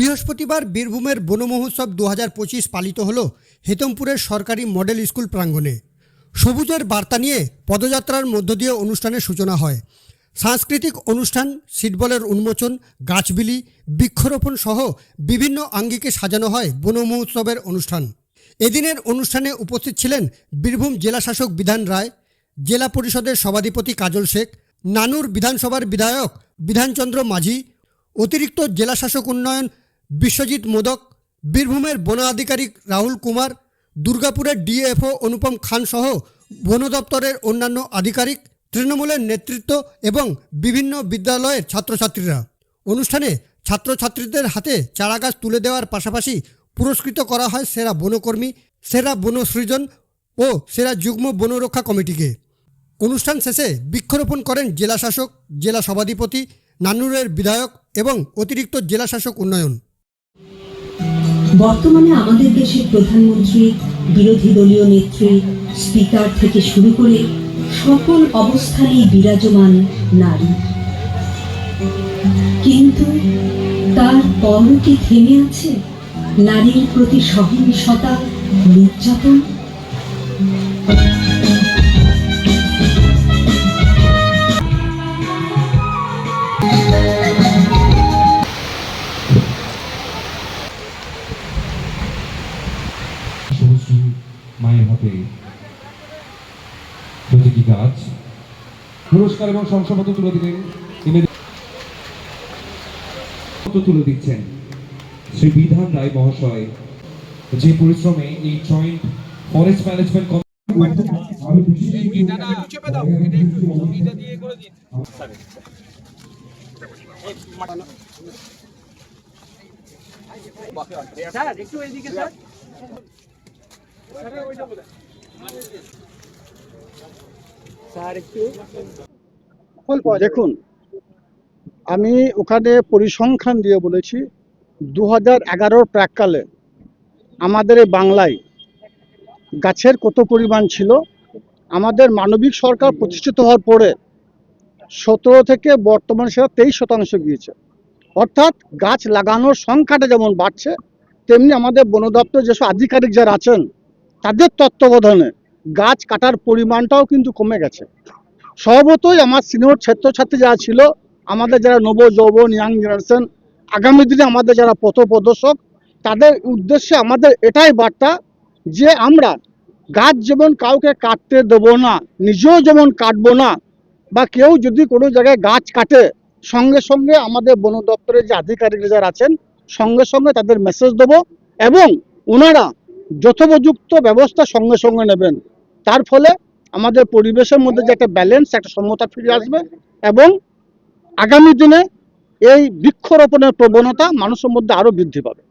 বৃহস্পতিবার বীরভূমের বন মহোৎসব দু পালিত হল হেতমপুরের সরকারি মডেল স্কুল প্রাঙ্গণে। সবুজের বার্তা নিয়ে পদযাত্রার মধ্য দিয়ে অনুষ্ঠানের সূচনা হয়। সাংস্কৃতিক অনুষ্ঠান, সিটবলের উন্মোচন, গাছবিলি, বৃক্ষরোপণ সহ বিভিন্ন আঙ্গিকে সাজানো হয় বনমহোৎসবের অনুষ্ঠান। এদিনের অনুষ্ঠানে উপস্থিত ছিলেন বীরভূম জেলাশাসক বিধান রায়, জেলা পরিষদের সভাধিপতি কাজল শেখ, নানুর বিধানসভার বিধায়ক বিধানচন্দ্র মাঝি, অতিরিক্ত জেলাশাসক উন্নয়ন বিশ্বজিৎ মোদক, বীরভূমের বন আধিকারিক রাহুল কুমার, দুর্গাপুরের ডিএফও অনুপম খান সহ বন দপ্তরের অন্যান্য আধিকারিক, তৃণমূলের নেতৃত্ব এবং বিভিন্ন বিদ্যালয়ের ছাত্রছাত্রীরা। অনুষ্ঠানে ছাত্রছাত্রীদের হাতে চারাগাছ তুলে দেওয়ার পাশাপাশি পুরস্কৃত করা হয় সেরা বনকর্মী, সেরা বনসৃজন ও সেরা যুগ্ম বনরক্ষা কমিটিকে। অনুষ্ঠান শেষে বৃক্ষরোপণ করেন জেলাশাসক, জেলা সভাধিপতি, নান্নুরের বিধায়ক এবং অতিরিক্ত জেলাশাসক উন্নয়ন। বর্তমানে আমাদের দেশের প্রধানমন্ত্রী, বিরোধী দলীয় নেত্রী, স্পিকার থেকে শুরু করে সকল অবস্থানেই বিরাজমান নারী। কিন্তু তার পর কি থেমে আছে নারীর প্রতি সহিংসতা, নির্যাতন? মায়ের হাতে প্রতীকী গাছ পুরস্কার এবং শংসাপত্র তুলে দিলেন তুলে দিচ্ছেন শ্রী বিধান রায় মহাশয়। যে পরিশ্রমে এই জয়েন্ট ফরেস্ট ম্যানেজমেন্ট দেখুন, আমি ওখানে পরিসংখ্যান দিয়ে বলেছি দু হাজার এগারোর প্রাককালে আমাদের বাংলায় গাছের কত পরিমাণ ছিল, আমাদের মানবিক সরকার প্রতিষ্ঠিত হওয়ার পরে সতেরো থেকে বর্তমান সেটা তেইশ শতাংশ গিয়েছে। অর্থাৎ গাছ লাগানোর সংখ্যাটা যেমন বাড়ছে, তেমনি আমাদের বন দপ্তর যেসব আধিকারিক যারা আছেন তাদের তত্ত্বাবধানে গাছ কাটার পরিমাণটাও কিন্তু কমে গেছে। স্বভাবতই আমার সিনিয়র ছাত্রছাত্রী যারা ছিল, আমাদের যারা নব যৌবন ইয়াং জেনারেশন, আগামী দিনে আমাদের যারা পথ প্রদর্শক তাদের উদ্দেশ্যে আমাদের এটাই বার্তা যে আমরা গাছ যেমন কাউকে কাটতে দেবো না, নিজেও যেমন কাটবো না, বা কেউ যদি কোনো জায়গায় গাছ কাটে, সঙ্গে সঙ্গে আমাদের বন দপ্তরের যে আধিকারিকরা যারা আছেন, সঙ্গে সঙ্গে তাদের মেসেজ দেবো এবং ওনারা যথোপযুক্ত ব্যবস্থা সঙ্গে সঙ্গে নেবেন। তার ফলে আমাদের পরিবেশের মধ্যে যে একটা ব্যালেন্স একটা সমতা ফিরে আসবে এবং আগামী দিনে এই বৃক্ষরোপণের প্রবণতা মানুষের মধ্যে আরও বৃদ্ধি পাবে।